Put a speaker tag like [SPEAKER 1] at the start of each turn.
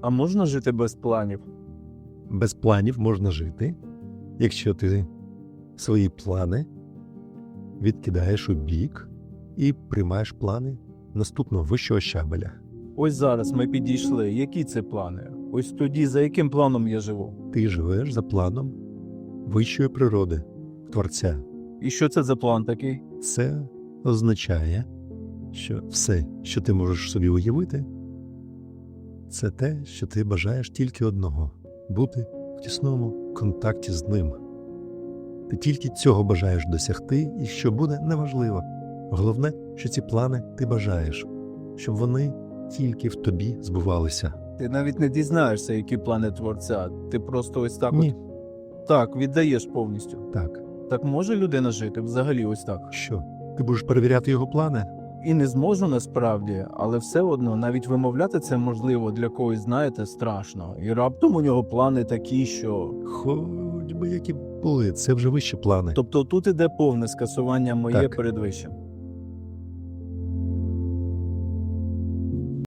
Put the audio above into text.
[SPEAKER 1] А можна жити без планів?
[SPEAKER 2] Без планів можна жити, якщо ти свої плани відкидаєш у бік і приймаєш плани наступного вищого щабеля.
[SPEAKER 1] Ось зараз ми підійшли. Які це плани? Ось тоді, за яким планом я живу?
[SPEAKER 2] Ти живеш за планом вищої природи, Творця.
[SPEAKER 1] І що це за план такий?
[SPEAKER 2] Це означає, що все, що ти можеш собі уявити, це те, що ти бажаєш тільки одного бути в тісному контакті з ним. Ти тільки цього бажаєш досягти, і що буде неважливо. Головне, що ці плани ти бажаєш, щоб вони тільки в тобі збувалися.
[SPEAKER 1] Ти навіть не дізнаєшся, які плани творця. Ти просто ось так
[SPEAKER 2] Ні,
[SPEAKER 1] от так віддаєш повністю.
[SPEAKER 2] так.
[SPEAKER 1] Так може людина жити взагалі ось так?
[SPEAKER 2] Що? Ти будеш перевіряти його плани?
[SPEAKER 1] І не зможу насправді, але все одно навіть вимовляти це можливо для когось, знаєте, страшно. І раптом у нього плани такі, що.
[SPEAKER 2] Хоч би які були, це вже вищі плани.
[SPEAKER 1] Тобто тут іде повне скасування моє
[SPEAKER 2] Так.
[SPEAKER 1] перед вищим.